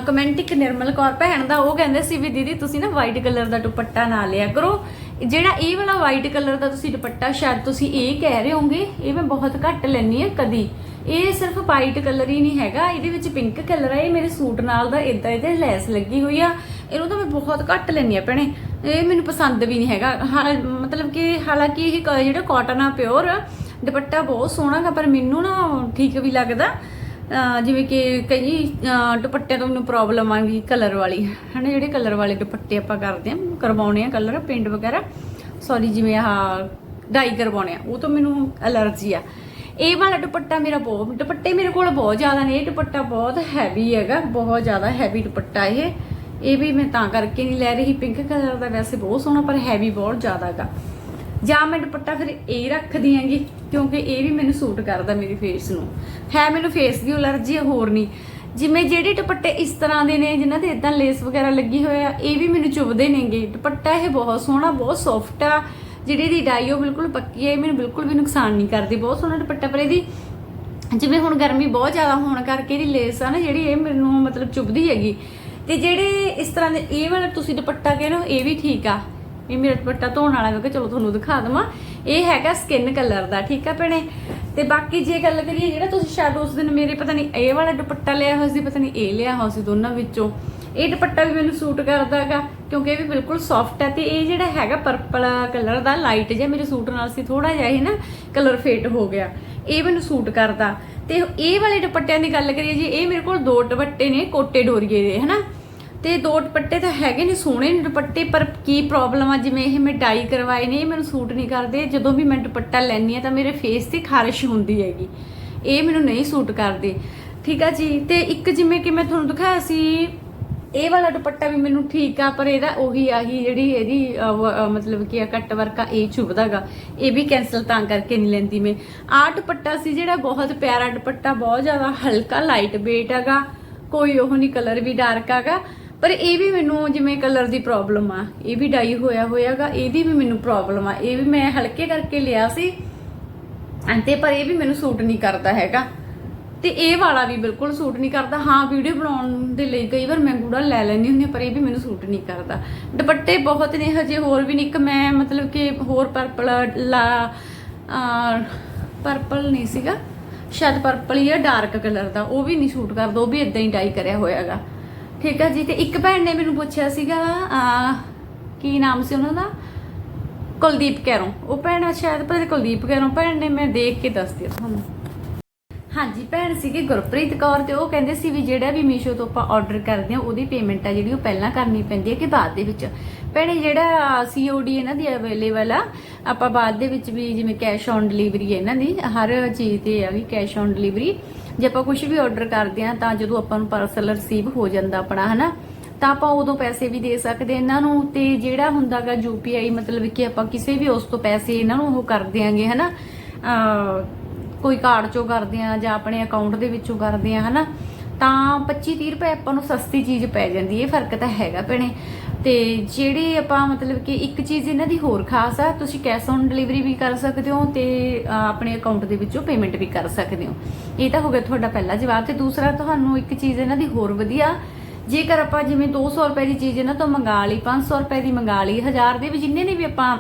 ਕਮੈਂਟ ਇੱਕ ਨਿਰਮਲ ਕੌਰ ਭੈਣ ਦਾ, ਉਹ ਕਹਿੰਦੇ ਸੀ ਵੀ ਦੀਦੀ ਤੁਸੀਂ ਨਾ ਵਾਈਟ ਕਲਰ ਦਾ ਦੁਪੱਟਾ ਨਾ ਲਿਆ ਕਰੋ। ਜਿਹੜਾ ਇਹ ਵਾਲਾ ਵਾਈਟ ਕਲਰ ਦਾ ਤੁਸੀਂ ਦੁਪੱਟਾ, ਸ਼ਾਇਦ ਤੁਸੀਂ ਇਹ ਕਹਿ ਰਹੇ ਹੋਗੇ ਇਹ ਮੈਂ ਬਹੁਤ ਘੱਟ ਲੈਣੀ ਹੈ ਕਦੀ। ਇਹ ਸਿਰਫ ਵਾਈਟ ਕਲਰ ਹੀ ਨਹੀਂ ਹੈਗਾ ਇਹਦੇ ਵਿੱਚ ਪਿੰਕ ਕਲਰ ਆ ਇਹ ਮੇਰੇ ਸੂਟ ਨਾਲ ਦਾ ਇਦਾਂ ਇਹਦੇ ਲੈਸ ਲੱਗੀ ਹੋਈ ਆ। ਇਹਨੂੰ ਤਾਂ ਮੈਂ ਬਹੁਤ ਘੱਟ ਲੈਣੀ ਆ ਭੈਣੇ ਇਹ ਮੈਨੂੰ ਪਸੰਦ ਵੀ ਨਹੀਂ ਹੈਗਾ। ਹਾਂ, ਮਤਲਬ ਕਿ ਹਾਲਾਂਕਿ ਇਹ ਕ- ਜਿਹੜਾ ਕਾਟਨ ਆ ਪਿਓਰ ਦੁਪੱਟਾ ਬਹੁਤ ਸੋਹਣਾ ਗਾ ਪਰ ਮੈਨੂੰ ਨਾ ਠੀਕ ਵੀ ਲੱਗਦਾ। ਜਿਵੇਂ ਕਿ ਕਈ ਦੁਪੱਟਿਆਂ ਤੋਂ ਮੈਨੂੰ ਪ੍ਰੋਬਲਮ ਆ ਗਈ ਕਲਰ ਵਾਲੀ। ਹਨਾ ਜਿਹੜੇ ਕਲਰ ਵਾਲੇ ਦੁਪੱਟੇ ਆਪਾਂ ਕਰਦੇ ਆ ਕਰਵਾਉਣੇ ਆ ਕਲਰ ਪੇਂਟ ਵਗੈਰਾ। ਸੌਰੀ ਜਿਵੇਂ ਆਹ ਡਾਈ ਕਰਵਾਉਣੇ ਆ ਉਹ ਤੋਂ ਮੈਨੂੰ ਅਲਰਜੀ ਆ। ਇਹ ਵਾਲਾ ਦੁਪੱਟਾ ਮੇਰਾ ਬਹੁਤ, ਦੁਪੱਟੇ ਮੇਰੇ ਕੋਲ ਬਹੁਤ ਜ਼ਿਆਦਾ ਨੇ, ਇਹ ਦੁਪੱਟਾ ਬਹੁਤ ਹੈਵੀ ਹੈਗਾ, ਬਹੁਤ ਜ਼ਿਆਦਾ ਹੈਵੀ ਦੁਪੱਟਾ ਇਹ। ਇਹ ਵੀ ਮੈਂ ਤਾਂ ਕਰਕੇ ਨਹੀਂ ਲੈ ਰਹੀ ਪਿੰਕ ਕਲਰ ਦਾ ਵੈਸੇ ਬਹੁਤ ਸੋਹਣਾ, ਪਰ ਹੈਵੀ ਬਹੁਤ ਜ਼ਿਆਦਾ ਹੈਗਾ ਜਾਂ ਮੈਂ ਦੁਪੱਟਾ ਫਿਰ ਇਹ ਰੱਖਦੀ ਆਂਗੀ ਕਿਉਂਕਿ ਇਹ ਵੀ ਮੈਨੂੰ ਸੂਟ ਕਰਦਾ ਮੇਰੀ ਫੇਸ ਨੂੰ। ਹੈ ਮੈਨੂੰ ਫੇਸ ਦੀ ਅਲਰਜੀ ਹੋਰ ਨਹੀਂ। ਜਿਵੇਂ ਜਿਹੜੇ ਦੁਪੱਟੇ ਇਸ ਤਰ੍ਹਾਂ ਦੇ ਨੇ, ਜਿਨ੍ਹਾਂ ਤੇ ਇਦਾਂ ਲੇਸ ਵਗੈਰਾ ਲੱਗੀ ਹੋਇਆ ਇਹ ਵੀ ਮੈਨੂੰ ਚੁਭਦੇ ਨੇਗੇ। ਦੁਪੱਟਾ ਇਹ ਬਹੁਤ ਸੋਹਣਾ, ਬਹੁਤ ਸੌਫਟ ਆ ਜਿਹੜੀ ਇਹਦੀ ਡਾਈ ਉਹ ਬਿਲਕੁਲ ਪੱਕੀ ਹੈ ਇਹ ਮੈਨੂੰ ਬਿਲਕੁਲ ਵੀ ਨੁਕਸਾਨ ਨਹੀਂ ਕਰਦੀ, ਬਹੁਤ ਸੋਹਣਾ ਦੁਪੱਟਾ, ਪਰ ਇਹਦੀ ਜਿਵੇਂ ਹੁਣ ਗਰਮੀ ਬਹੁਤ ਜ਼ਿਆਦਾ ਹੋਣ ਕਰਕੇ ਇਹਦੀ ਲੇਸ ਆ ਨਾ ਜਿਹੜੀ, ਇਹ ਮੈਨੂੰ ਮਤਲਬ ਚੁਭਦੀ ਹੈਗੀ। ਤੇ ਜਿਹੜੇ ਇਸ ਤਰ੍ਹਾਂ ਦੇ, ਇਹ ਵਾਲਾ ਤੁਸੀਂ ਦੁਪੱਟਾ ਕਹਿੰਦੇ ਹੋ, ਇਹ ਵੀ ਠੀਕ ਆ। ਇਹ ਮੇਰਾ ਦੁਪੱਟਾ ਧੋਣ ਵਾਲਾ, ਮੈਂ ਕਿਹਾ ਚਲੋ ਤੁਹਾਨੂੰ ਦਿਖਾ ਦਵਾਂ। ਇਹ ਹੈਗਾ ਸਕਿਨ ਕਲਰ ਦਾ, ਠੀਕ ਆ ਭੈਣੇ? ਤੇ ਬਾਕੀ ਜੇ ਗੱਲ ਕਰੀਏ ਜਿਹੜਾ ਤੁਸੀਂ ਸ਼ਾਇਦ ਉਸ ਦਿਨ ਮੇਰੇ ਪਤਾ ਨਹੀਂ, ਇਹ ਵਾਲਾ ਦੁਪੱਟਾ ਲਿਆ ਹੋਇਆ ਸੀ, ਪਤਾ ਨਹੀਂ ਇਹ ਲਿਆ ਹੋਇਆ ਸੀ ਦੋਨਾਂ ਵਿੱਚੋਂ। ਇਹ ਦੁਪੱਟਾ ਵੀ ਮੈਨੂੰ ਸੂਟ ਕਰਦਾਗਾ ਕਿਉਂਕਿ ਇਹ ਵੀ ਬਿਲਕੁਲ ਸੌਫਟ ਹੈ ਤੇ ਇਹ ਜਿਹੜਾ ਹੈਗਾ ਪਰਪਲ ਕਲਰ ਦਾ ਲਾਈਟ ਜਿਹਾ ਮੇਰੇ ਸੂਟ ਨਾਲ ਸੀ ਥੋੜਾ ਜਿਹਾ ਇਹ ਨਾ ਕਲਰ ਫੇਟ ਹੋ ਗਿਆ। ਇਹ ਮੈਨੂੰ ਸੂਟ ਕਰਦਾ। ਤੇ ਇਹ ਵਾਲੇ ਦੁਪੱਟਿਆਂ ਦੀ ਗੱਲ ਕਰੀਏ ਜੀ, ਇਹ ਮੇਰੇ ਕੋਲ ਦੋ ਦੁਪੱਟੇ ਨੇ ਕੋਟੇ ਡੋਰੀਏ ਦੇ ਹਨਾ? ਤੇ ਦੋ ਦੁਪੱਟੇ ਤਾਂ ਹੈਗੇ ਨੇ, ਸੋਹਣੇ ਨੇ ਦੁਪੱਟੇ, ਪਰ ਕੀ ਪ੍ਰੋਬਲਮ ਆ, ਜਿਵੇਂ ਇਹ ਮੈਂ ਡਾਈ ਕਰਵਾਏ ਨੇ, ਇਹ ਮੈਨੂੰ ਸੂਟ ਨਹੀਂ ਕਰਦੇ। ਜਦੋਂ ਵੀ ਮੈਂ ਦੁਪੱਟਾ ਲੈਣੀ ਆ ਤਾਂ ਮੇਰੇ ਫੇਸ ਤੇ ਖਾਰਿਸ਼ ਹੁੰਦੀ ਹੈਗੀ। ਇਹ ਮੈਨੂੰ ਨਹੀਂ ਸੂਟ ਕਰਦੇ। ਠੀਕ ਆ ਜੀ? ਤੇ ਇੱਕ ਜਿਵੇਂ ਕਿ ਮੈਂ ਤੁਹਾਨੂੰ ਦਿਖਾਇਆ ਸੀ ਇਹ ਵਾਲਾ ਦੁਪੱਟਾ ਵੀ ਮੈਨੂੰ ਠੀਕ ਆ, ਪਰ ਇਹਦਾ ਉਹੀ ਆਹੀ ਜਿਹੜੀ ਇਹਦੀ ਮਤਲਬ ਕਿ ਆ ਕੱਟ ਵਰਕ ਆ, ਇਹ ਚੁਭਦਾਗਾ ਇਹ ਵੀ ਕੈਨਸਲ ਤਾਂ ਕਰਕੇ ਨਹੀਂ ਲੈਂਦੀ ਮੈਂ। ਆਹ ਦੁਪੱਟਾ ਸੀ ਜਿਹੜਾ ਬਹੁਤ ਪਿਆਰਾ ਦੁਪੱਟਾ, ਬਹੁਤ ਜ਼ਿਆਦਾ ਹਲਕਾ ਲਾਈਟ weight ਹੈਗਾ। ਕੋਈ ਉਹ ਨਹੀਂ ਕਲਰ ਵੀ ਡਾਰਕ ਹੈਗਾ। ਪਰ ਇਹ ਵੀ ਮੈਨੂੰ ਜਿਵੇਂ ਕਲਰ ਦੀ ਪ੍ਰੋਬਲਮ ਆ। ਇਹ ਵੀ ਡਾਈ ਹੋਇਆ ਹੋਇਆਗਾ ਇਹਦੀ ਵੀ ਮੈਨੂੰ ਪ੍ਰੋਬਲਮ ਆ। ਇਹ ਵੀ ਮੈਂ ਹਲਕੇ ਕਰਕੇ ਲਿਆ ਸੀ। ਤੇ ਪਰ ਇਹ ਵੀ ਮੈਨੂੰ ਸੂਟ ਨਹੀਂ ਕਰਦਾ ਹੈਗਾ। ਤੇ ਇਹ ਵਾਲਾ ਵੀ ਬਿਲਕੁਲ ਸੂਟ ਨਹੀਂ ਕਰਦਾ। ਹਾਂ, ਵੀਡੀਓ ਬਣਾਉਣ ਦੇ ਲਈ ਕਈ ਵਾਰ ਮੈਂ ਗੂੜਾ ਲੈ ਲੈਂਦੀ ਹੁੰਦੀ ਹਾਂ, ਪਰ ਇਹ ਵੀ ਮੈਨੂੰ ਸੂਟ ਨਹੀਂ ਕਰਦਾ। ਦੁਪੱਟੇ ਬਹੁਤ ਨੇ, ਹਜੇ ਹੋਰ ਵੀ ਨਹੀਂ ਇੱਕ ਮੈਂ ਮਤਲਬ ਕਿ ਹੋਰ ਪਰਪਲ ਲਾ ਪਰਪਲ ਨਹੀਂ ਸੀਗਾ। ਸ਼ਾਇਦ ਪਰਪਲ ਹੀ ਆ ਡਾਰਕ ਕਲਰ ਦਾ। ਉਹ ਵੀ ਨਹੀਂ ਸੂਟ ਕਰਦਾ, ਉਹ ਵੀ ਇਦਾਂ ਹੀ ਡਾਈ ਕਰਿਆ ਹੋਇਆਗਾ ਠੀਕ ਆ ਜੀ, ਤੇ ਇੱਕ ਭੈਣ ਨੇ ਮੈਨੂੰ ਪੁੱਛਿਆ ਸੀਗਾ ਕੀ ਨਾਮ ਸੀ ਉਹਨਾਂ ਦਾ? ਕੁਲਦੀਪ ਕਹਿਰੋਂ ਉਹ ਭੈਣ ਸ਼ਾਇਦ ਪਤਾ ਨੀ ਕੁਲਦੀਪ ਕਹਿਰੋਂ ਭੈਣ ਨੇ ਮੈਂ ਦੇਖ ਕੇ ਦੱਸਦੀ ਤੁਹਾਨੂੰ। ਹਾਂਜੀ, ਭੈਣ ਸੀਗੇ ਗੁਰਪ੍ਰੀਤ ਕੌਰ ਤੇ ਉਹ ਕਹਿੰਦੇ ਸੀ ਵੀ ਜਿਹੜਾ ਵੀ ਮੀਸ਼ੋ ਤੋਂ ਆਪਾਂ ਆਰਡਰ ਕਰਦੇ ਆ ਉਹਦੀ ਪੇਮੈਂਟ ਆ ਜਿਹੜੀ ਉਹ ਪਹਿਲਾਂ ਕਰਨੀ ਪੈਂਦੀ ਹੈ ਕਿ ਬਾਅਦ ਦੇ ਵਿੱਚ। ਭੈਣੇ, ਜਿਹੜਾ ਸੀਓਡੀ ਇਹਨਾਂ ਦੀ ਅਵੇਲੇਬਲ ਆ, ਆਪਾਂ ਬਾਅਦ ਦੇ ਵਿੱਚ ਵੀ ਜਿਵੇਂ ਕੈਸ਼ ਔਨ ਡਿਲੀਵਰੀ ਹੈ ਇਹਨਾਂ ਦੀ, ਹਰ ਚੀਜ਼ ਤੇ ਆ ਵੀ ਕੈਸ਼ ਔਨ ਡਿਲੀਵਰੀ ਜੇ ਆਪਾਂ ਕੁਝ ਵੀ ਆਰਡਰ ਕਰਦੇ ਆ ਤਾਂ ਜਦੋਂ ਆਪਾਂ ਨੂੰ ਪਾਰਸਲ ਰਿਸੀਵ ਹੋ ਜਾਂਦਾ ਆਪਣਾ, ਹਨਾ, ਤਾਂ ਆਪਾਂ ਉਦੋਂ ਪੈਸੇ ਵੀ ਦੇ ਸਕਦੇ ਇਹਨਾਂ ਨੂੰ। ਤੇ ਜਿਹੜਾ ਹੁੰਦਾਗਾ ਯੂਪੀਆਈ ਮਤਲਬ ਕਿ ਆਪਾਂ ਕਿਸੇ ਵੀ ਉਸ ਤੋਂ ਪੈਸੇ ਇਹਨਾਂ ਨੂੰ ਉਹ ਕਰ ਦਿਆਂਗੇ, ਹਨਾ। ਅਹ ਕੋਈ ਕਾਰਡ ਚੋਂ ਕਰਦੇ ਆ ਜਾਂ ਆਪਣੇ ਅਕਾਊਂਟ ਦੇ ਵਿੱਚੋਂ ਕਰਦੇ ਆ, ਹਨਾ? ਤਾਂ 25 30 ਰੁਪਏ ਆਪਾਂ ਨੂੰ ਸਸਤੀ ਚੀਜ਼ ਪੈ ਜਾਂਦੀ ਹੈ ਇਹ ਫ਼ਰਕ ਤਾਂ ਹੈਗਾ ਭੈਣੇ। ਤੇ ਜਿਹੜੇ ਆਪਾਂ ਮਤਲਬ ਕਿ ਇੱਕ ਚੀਜ਼ ਇਹਨਾਂ ਦੀ ਹੋਰ ਖਾਸ ਆ, ਤੁਸੀਂ ਕੈਸ਼ ਔਨ ਡਿਲੀਵਰੀ ਵੀ ਕਰ ਸਕਦੇ ਹੋ ਤੇ ਆਪਣੇ ਅਕਾਊਂਟ ਦੇ ਵਿੱਚੋਂ ਪੇਮੈਂਟ ਵੀ ਕਰ ਸਕਦੇ ਹੋ। ਇਹ ਤਾਂ ਹੋ ਗਿਆ ਤੁਹਾਡਾ ਪਹਿਲਾ ਜਵਾਬ ਤੇ ਦੂਸਰਾ ਤੁਹਾਨੂੰ ਇੱਕ ਚੀਜ਼ ਇਹਨਾਂ ਦੀ ਹੋਰ ਵਧੀਆ। ਜੇਕਰ ਆਪਾਂ ਜਿਵੇਂ 200 ਰੁਪਏ ਦੀ ਚੀਜ਼ ਇਹਨਾਂ ਤੋਂ ਮੰਗਾ ਲਈ 500 ਰੁਪਏ ਦੀ ਮੰਗਾ ਲਈ 1000 ਦੇ ਵੀ ਜਿੰਨੇ ਨੇ ਵੀ ਆਪਾਂ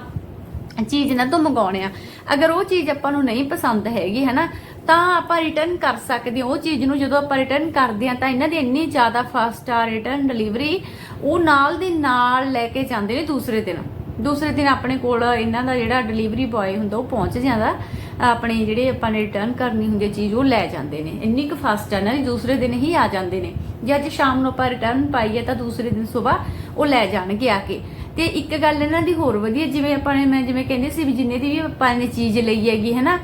ਚੀਜ਼ ਇਹਨਾਂ ਤੋਂ ਮੰਗਾਉਣੇ ਆ। ਅਗਰ ਉਹ ਚੀਜ਼ ਆਪਾਂ ਨੂੰ ਨਹੀਂ ਪਸੰਦ ਹੈਗੀ ਹੈ ਨਾ ਤਾਂ ਆਪਾਂ ਰਿਟਰਨ ਕਰ ਸਕਦੇ ਹਾਂ। ਉਹ ਚੀਜ਼ ਨੂੰ ਜਦੋਂ ਆਪਾਂ ਰਿਟਰਨ ਕਰਦੇ ਆ ਤਾਂ ਇਹਨਾਂ ਦੀ ਇੰਨੀ ਜ਼ਿਆਦਾ ਫਾਸਟ ਆ ਰਿਟਰਨ ਡਿਲੀਵਰੀ ਉਹ ਨਾਲ ਦੀ ਨਾਲ ਲੈ ਕੇ ਜਾਂਦੇ ਨੇ ਦੂਸਰੇ ਦਿਨ। ਦੂਸਰੇ ਦਿਨ ਆਪਣੇ ਕੋਲ ਇਹਨਾਂ ਦਾ ਜਿਹੜਾ ਡਿਲੀਵਰੀ ਬॉय ਹੁੰਦਾ, ਉਹ ਪਹੁੰਚ ਜਾਂਦਾ। ਆਪਣੇ ਜਿਹੜੇ ਆਪਾਂ ਨੇ ਰਿਟਰਨ ਕਰਨੀ ਹੁੰਦੀ ਹੈ ਚੀਜ਼, ਉਹ ਲੈ ਜਾਂਦੇ ਨੇ। ਇੰਨੀ ਕੁ ਫਾਸਟ ਆ ਨਾ ਦੀ ਦੂਸਰੇ ਦਿਨ ਹੀ ਆ ਜਾਂਦੇ ਨੇ। ਜੇ ਅੱਜ ਸ਼ਾਮ ਨੂੰ ਆਪਾਂ ਰਿਟਰਨ ਪਾਈਏ, ਤਾਂ ਦੂਸਰੇ ਦਿਨ ਸਵੇਰ ਉਹ ਲੈ ਜਾਣਗੇ ਆ ਕੇ। ਤੇ ਇੱਕ ਗੱਲ ਇਹਨਾਂ ਦੀ ਹੋਰ ਵਧੀਆ, ਜਿਵੇਂ ਆਪਾਂ ਨੇ, ਮੈਂ ਜਿਵੇਂ ਕਹਿੰਦੇ ਸੀ ਵੀ ਜਿੰਨੇ ਦੀ ਵੀ ਆਪਾਂ ਨੇ ਚੀਜ਼ ਲਈ ਹੈਗੀ ਹੈ ਨਾ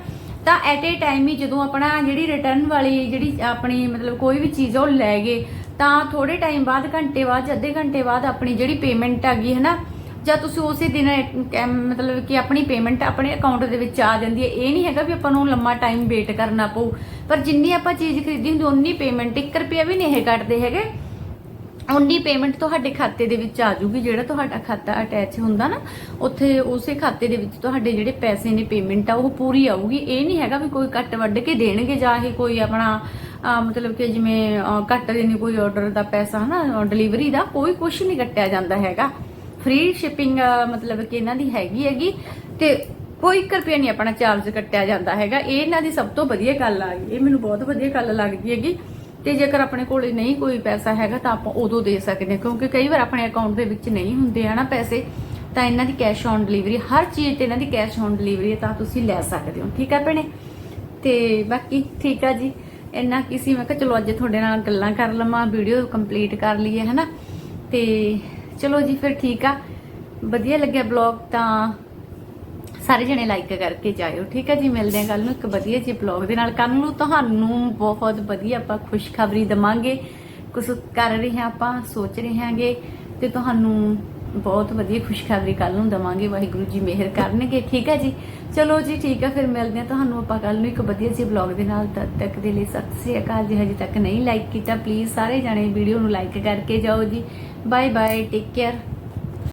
ਤਾਂ ਐਟ ਏ ਟਾਈਮ ਹੀ ਜਦੋਂ ਆਪਣਾ ਜਿਹੜੀ ਰਿਟਰਨ ਵਾਲੀ ਜਿਹੜੀ ਆਪਣੀ ਮਤਲਬ ਕੋਈ ਵੀ ਚੀਜ਼ ਉਹ ਲੈ ਗਏ, ਤਾਂ ਥੋੜੇ ਟਾਈਮ ਬਾਅਦ, ਘੰਟੇ ਬਾਅਦ ਜਾਂ ਅੱਧੇ ਘੰਟੇ ਬਾਅਦ ਆਪਣੀ ਜਿਹੜੀ ਪੇਮੈਂਟ ਹੈਗੀ ਹੈ ਨਾ ਜਾਂ ਤੁਸੀਂ ਉਸੇ ਦਿਨ ਇਹ ਮਤਲਬ ਕਿ ਆਪਣੀ ਪੇਮੈਂਟ ਆਪਣੇ ਅਕਾਊਂਟ ਦੇ ਵਿੱਚ ਆ ਜਾਂਦੀ ਹੈ। ਇਹ ਨਹੀਂ ਹੈਗਾ ਵੀ ਆਪਾਂ ਨੂੰ ਲੰਮਾ ਟਾਈਮ ਵੇਟ ਕਰਨਾ ਪਊ, ਪਰ ਜਿੰਨੀ ਆਪਾਂ ਚੀਜ਼ ਖਰੀਦੀ ਹੁੰਦੀ ਉਨੀ ਪੇਮੈਂਟ 1 ਰੁਪਿਆ ਵੀ ਨਹੀਂ ਇਹ ਕੱਟਦੇ ਹੈਗੇ। ਉਨੀ ਪੇਮੈਂਟ ਤੁਹਾਡੇ ਖਾਤੇ ਦੇ ਵਿੱਚ ਆ ਜੂਗੀ ਜਿਹੜਾ ਤੁਹਾਡਾ ਖਾਤਾ ਅਟੈਚ ਹੁੰਦਾ ਨਾ ਉੱਥੇ ਉਸੇ ਖਾਤੇ ਦੇ ਵਿੱਚ ਤੁਹਾਡੇ ਜਿਹੜੇ ਪੈਸੇ ਨੇ ਪੇਮੈਂਟ ਆ ਉਹ ਪੂਰੀ ਆਊਗੀ। ਇਹ ਨਹੀਂ ਹੈਗਾ ਵੀ ਕੋਈ ਕੱਟ ਵੱਢ ਕੇ ਦੇਣਗੇ ਜਾਂ ਇਹ ਕੋਈ ਆਪਣਾ ਮਤਲਬ ਕਿ ਜਿਵੇਂ ਅਹ, ਕੱਟ ਦੇ ਨਹੀਂ ਕੋਈ ਆਰਡਰ ਦਾ ਪੈਸਾ ਹਨਾ ਡਿਲੀਵਰੀ ਦਾ ਕੋਈ ਕੁਝ ਨਹੀਂ ਕੱਟਿਆ ਜਾਂਦਾ ਹੈਗਾ। ਫ੍ਰੀ ਸ਼ਿਪਿੰਗ ਮਤਲਬ ਕਿ ਇਹਨਾਂ ਦੀ ਹੈਗੀ ਹੈਗੀ ਤੇ ਕੋਈ 1 ਰੁਪਿਆ ਨਹੀਂ ਆਪਣਾ ਚਾਰਜ ਕੱਟਿਆ ਜਾਂਦਾ ਹੈਗਾ। ਇਹ ਇਹਨਾਂ ਦੀ ਸਭ ਤੋਂ ਵਧੀਆ ਗੱਲ ਆ ਗਈ। ਇਹ ਮੈਨੂੰ ਬਹੁਤ ਵਧੀਆ ਗੱਲ ਲੱਗਦੀ ਹੈਗੀ। ਤੇ ਜੇਕਰ ਆਪਣੇ ਕੋਲ ਨਹੀਂ ਕੋਈ ਪੈਸਾ ਹੈਗਾ ਤਾਂ ਆਪਾਂ ਉਦੋਂ ਦੇ ਸਕਦੇ ਹਾਂ, ਕਿਉਂਕਿ ਕਈ ਵਾਰ ਆਪਣੇ ਅਕਾਊਂਟ ਦੇ ਵਿੱਚ ਨਹੀਂ ਹੁੰਦੇ ਹਨਾ ਪੈਸੇ, ਤਾਂ ਇਹਨਾਂ ਦੀ ਕੈਸ਼ ਔਨ ਡਿਲੀਵਰੀ ਹਰ ਚੀਜ਼ ਤੇ ਇਹਨਾਂ ਦੀ ਕੈਸ਼ ਔਨ ਡਿਲੀਵਰੀ ਹੈ ਤਾਂ ਤੁਸੀਂ ਲੈ ਸਕਦੇ ਹੋ। ਠੀਕ ਆ ਭੈਣੇ? ਤੇ ਬਾਕੀ ਠੀਕ ਆ ਜੀ। ਇੰਨਾ ਕਿਸੇ ਮੈਂ ਕਿਹਾ ਚਲੋ ਅੱਜ ਤੁਹਾਡੇ ਨਾਲ ਗੱਲਾਂ ਕਰ ਲਵਾਂ ਵੀਡੀਓ ਕੰਪਲੀਟ ਕਰ ਲਈਏ, ਹਨਾ? ਤੇ ਚਲੋ ਜੀ, ਫਿਰ ਠੀਕ ਆ। ਵਧੀਆ ਲੱਗਿਆ ਬਲੌਗ ਤਾਂ ਸਾਰੇ ਜਣੇ ਲਾਈਕ ਕਰਕੇ ਜਾਇਓ, ਠੀਕ ਹੈ ਜੀ? ਮਿਲਦੇ ਹਾਂ ਕੱਲ ਨੂੰ ਇੱਕ ਵਧੀਆ ਜਿਹੇ ਬਲੌਗ ਦੇ ਨਾਲ। ਕੱਲ ਨੂੰ ਤੁਹਾਨੂੰ ਬਹੁਤ ਵਧੀਆ ਆਪਾਂ ਖੁਸ਼ਖਬਰੀ ਦਵਾਂਗੇ। ਕੁਝ ਕਰ ਰਹੇ ਹਾਂ ਆਪਾਂ, ਸੋਚ ਰਹੇ ਹਾਂਗੇ ਤੇ ਤੁਹਾਨੂੰ ਬਹੁਤ ਵਧੀਆ ਖੁਸ਼ਖਬਰੀ ਕੱਲ ਨੂੰ ਦਵਾਂਗੇ। ਵਾਹਿਗੁਰੂ ਜੀ ਮਿਹਰ ਕਰਨਗੇ, ਠੀਕ ਹੈ ਜੀ? ਚਲੋ ਜੀ, ਠੀਕ ਹੈ, ਫਿਰ ਮਿਲਦੇ ਹਾਂ ਤੁਹਾਨੂੰ ਆਪਾਂ ਕੱਲ ਨੂੰ ਇੱਕ ਵਧੀਆ ਜਿਹੇ ਬਲੌਗ ਦੇ ਨਾਲ। ਤਦ ਤੱਕ ਦੇ ਲਈ ਸਤਿ ਸ੍ਰੀ ਅਕਾਲ ਜੀ। ਹਜੇ ਤੱਕ ਨਹੀਂ ਲਾਈਕ ਕੀਤਾ ਪਲੀਜ਼ ਸਾਰੇ ਜਣੇ ਵੀਡੀਓ ਨੂੰ ਲਾਈਕ ਕਰਕੇ ਜਾਓ ਜੀ। Bye bye take care